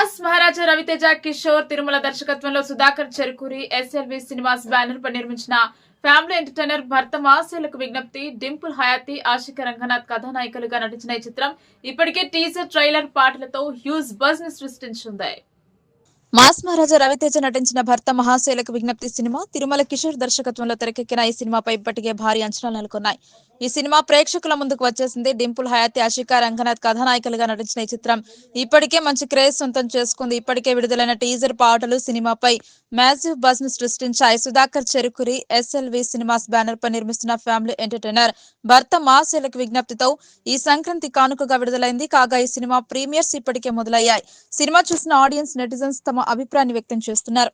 రాజా రవితేజ కిషోర్ తిరుమల దర్శకత్వంలో Sudhakar Cherukuri SLV Cinemas banner పై నిర్మించిన family entertainer భర్త మహాశయులకు విజ్ఞప్తి డింపుల్ హయాతి ఆశిక రంగనాథ్ కథానాయికలుగా నటించిన ఈ చిత్రం ఇప్పటికే టీజర్ ట్రైలర్ పాటలతో హ్యూజ్ బజ్ని సృష్టించింది. మాస్ మహారాజా రవితేజ నటించిన భర్త మహాశైలకు విజ్ఞప్తి సినిమా తిరుమల కిషోర్ దర్శకత్వంలో తెరకెక్కిన ఈ సినిమాపై ఇప్పటికే భారీ అంచనాలు నెలకొన్నాయి. ఈ సినిమా ప్రేక్షకుల ముందుకు వచ్చేసింది. డింపుల్ హయాతి అషికా రంగనాథ్ కథానాయికలుగా నటించిన ఈ చిత్రం ఇప్పటికే మంచి క్రేజ్ సొంతం చేసుకుంది. ఇప్పటికే విడుదలైన టీజర్ పాటలు సినిమాపై మ్యాసివ్ బస్ను సృష్టించాయి. Sudhakar Cherukuri SLV Cinemas banner పై నిర్మిస్తున్న ఫ్యామిలీ ఎంటర్టైనర్ భర్త మాసేలకు విజ్ఞప్తితో ఈ సంక్రాంతి కానుకగా విడుదలైంది. కాగా ఈ సినిమా ప్రీమియర్స్ ఇప్పటికే మొదలయ్యాయి. సినిమా చూసిన ఆడియన్స్ నెటిజన్స్ తమ అభిప్రాయాన్ని వ్యక్తం చేస్తున్నారు.